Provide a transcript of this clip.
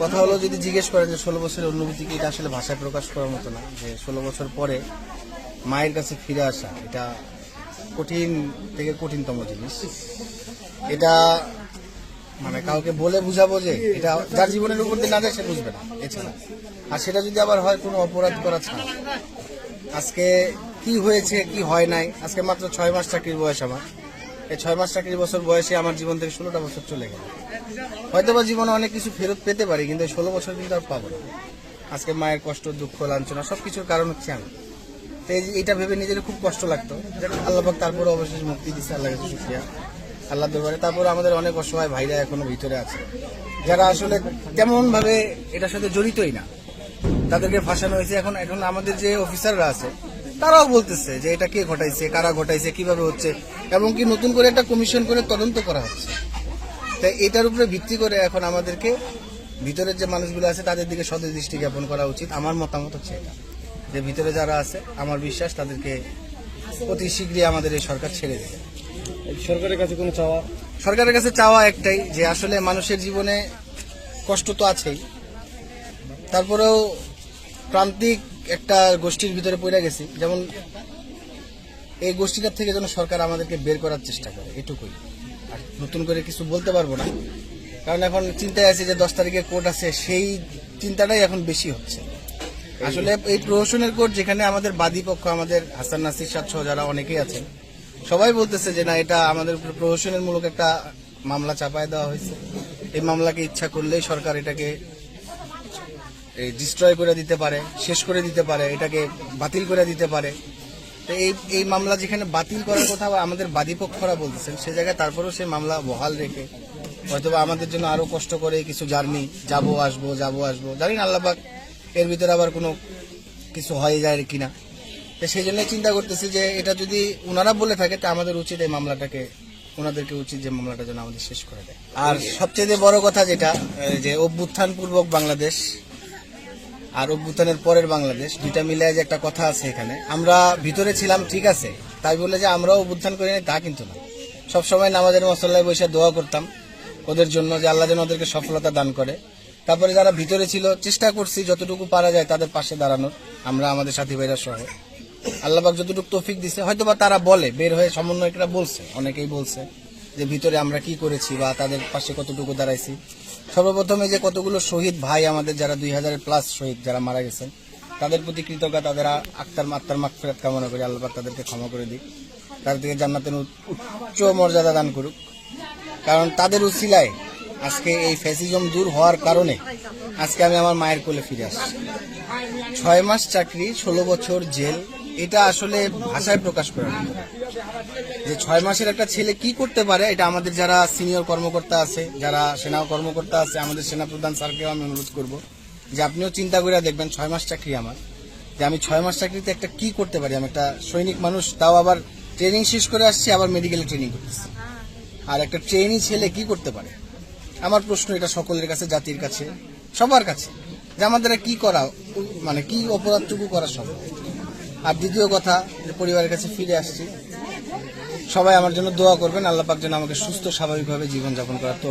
কথা হলো যদি জিজ্ঞেস করেন যে ষোলো বছরের অনুভূতি কি, এটা আসলে ভাষায় প্রকাশ করার মতো না। যে ষোলো বছর পরে মায়ের কাছে ফিরে আসা, এটা কঠিন থেকে কঠিনতম জিনিস। এটা মানে কাউকে বলে বুঝাবো যে এটা যার জীবনের উপর দিয়ে না যায়, সে বুঝবে না, এছাড়া। আর সেটা যদি আবার হয় কোনো অপরাধ করা ছাড়া। আজকে কি হয়েছে, কি হয় নাই? আজকে মাত্র ছয় মাস চাকরির বয়স আমার। এই ছয় মাস চাকরির বছর বয়সে আমার জীবন থেকে ষোলোটা বছর চলে গেল। হয়তো বা জীবনে অনেক কিছু ফেরত পেতে পারি, কিন্তু ষোলো বছর কিন্তু আর পাবো না। আজকে মায়ের কষ্ট, দুঃখ, লাঞ্ছনা সব কিছুর কারণ হচ্ছে আমি। তো এই- এটা ভেবে নিজের খুব কষ্ট লাগতো। যাক, আল্লাহ পাক তারপরে অবশেষে মুক্তি দিচ্ছে আল্লাহ কাছে শুক্রিয়া। আল্লাহ দরবারে। তারপরে আমাদের অনেক অসহায় ভাইরা এখনও ভিতরে আছে। যারা আসলে তেমন ভাবে এটার সাথে জড়িতই না। তাদেরকে ফাঁসানো হয়েছে। এখন এখন আমাদের যে অফিসাররা আছে তারাও বলতেছে যে এটা কে ঘটাইছে কারা ঘটাইছে কীভাবে হচ্ছে এবং কি নতুন করে একটা কমিশন করে তদন্ত করা হচ্ছে। তাই এটার উপরে ভিত্তি করে এখন আমাদেরকে ভিতরের যে মানুষগুলো আছে তাদের দিকে সদয় দৃষ্টি জ্ঞাপন করা উচিত। আমার মতামত হচ্ছে এটা যে ভিতরে যারা আছে আমার বিশ্বাস তাদেরকে অতি শীঘ্রই আমাদের এই সরকার ছেড়ে দেবে। সরকারের কাছে কোনো চাওয়া? সরকারের কাছে চাওয়া একটাই যে আসলে মানুষের জীবনে কষ্ট তো আছেই। তারপরেও প্রান্তিক একটা গোষ্ঠীর ভিতরে পড়ে গেছি। যেমন এই গোষ্ঠীটার থেকে যেন সরকার আমাদেরকে বের করার চেষ্টা করে, এটুকুই। আর নতুন করে কিছু বলতে পারব না। কারণ এখন চিন্তায় আছে যে দশ তারিখে কোর্ট আছে, সেই চিন্তাটাই এখন বেশি হচ্ছে। আসলে এই প্রহসনের কোর্ট যেখানে আমাদের বাদী পক্ষ, আমাদের হাসান নাসির সাহ যারা অনেকেই আছেন, সবাই বলতেছে যে না, এটা আমাদের প্রহসনের মূলক একটা মামলা চাপায় দেওয়া হয়েছে। এই মামলাকে ইচ্ছা করলেই সরকার এটাকে ডিস্ট্রয় করে দিতে পারে, শেষ করে দিতে পারে, এটাকে বাতিল করে দিতে পারে। তো এই এই মামলা যেখানে বাতিল করার কথা আমাদের বাদীপক্ষরা বলতেছেন, সে জায়গায় তারপরেও সেই মামলা বহাল রেখে হয়তোবা আমাদের জন্য আরও কষ্ট করে কিছু জার্নি, যাব, আসব যাব, আসব। জানি না আল্লাপাক এর ভিতরে আবার কোনো কিছু হয়ে যায় কিনা। তো সেই জন্য চিন্তা করতেছি যে এটা যদি ওনারা বলে থাকে, তা আমাদের উচিত এই মামলাটাকে ওনাদেরকে উচিত যে মামলাটা যেন আমাদের শেষ করে দেয়। আর সবচেয়ে বড় কথা যেটা যে অভ্যুত্থান পূর্বক বাংলাদেশ আর অভ্যুত্থানের পরের বাংলাদেশ, দুইটা মিলিয়ে যে একটা কথা আছে এখানে। আমরা ভিতরে ছিলাম, ঠিক আছে। তাই বলে যে আমরাও অভ্যুত্থান করি তা কিন্তু না। সবসময় নামাজের মশলায় বসে দোয়া করতাম ওদের জন্য যে আল্লাহ যেন ওদেরকে সফলতা দান করে। তারপরে যারা ভিতরে ছিল, চেষ্টা করছি যতটুকু পারা যায় তাদের পাশে দাঁড়ানোর। আমরা আমাদের সাথী ভাইরা সহ। আল্লাহবাক যতটুকু তৌফিক দিছে হয়তো বা তারা বলে, বের হয়ে সমন্বয়করা বলছে, অনেকেই বলছে। যে ভিতরে আমরা কি করেছি বা তাদের পাশে কতটুকু দাঁড়াইছি। সর্বপ্রথমে যে কতগুলো শহীদ ভাই আমাদের যারা দুই হাজারের প্লাস শহীদ যারা মারা গেছেন, তাদের প্রতি কৃতজ্ঞতা, তাদের আক্তার আত্মার মাগফিরাত কামনা করি, আল্লাহ তাদেরকে ক্ষমা করে দিক। তাদেরকে জান্নাতের উচ্চ মর্যাদা দান করুক। কারণ তাদের উচিলায় আজকে এই ফ্যাসিজম দূর হওয়ার কারণে আজকে আমি আমার মায়ের কোলে ফিরে আসছি। ছয় মাস চাকরি, ষোলো বছর জেল এটা আসলে ভাষায় প্রকাশ করা। যে ছয় মাসের একটা ছেলে কি করতে পারে, এটা আমাদের যারা সিনিয়র কর্মকর্তা আছে, যারা সেনা কর্মকর্তা আছে, আমাদের সেনা প্রধান স্যারকেও আমি অনুরোধ করব যে আপনিও চিন্তা করে দেখবেন, ছয় মাস চাকরি আমার। যে আমি ছয় মাস চাকরিতে একটা কি করতে পারি, আমি একটা সৈনিক মানুষ, তাও আবার ট্রেনিং শেষ করে আসছি, আবার মেডিকেলে ট্রেনিং করতেছি। আর একটা ট্রেনি ছেলে কি করতে পারে? আমার প্রশ্ন এটা সকলের কাছে, জাতির কাছে, সবার কাছে, যে আমাদের কি করা মানে কি অপরাধটুকু করা সম্ভব? আর দ্বিতীয় কথা, যে পরিবারের কাছে ফিরে আসছি, সবাই আমার জন্য দোয়া করবেন, আল্লাহ পাক যেন আমাকে সুস্থ স্বাভাবিকভাবে জীবনযাপন করার তো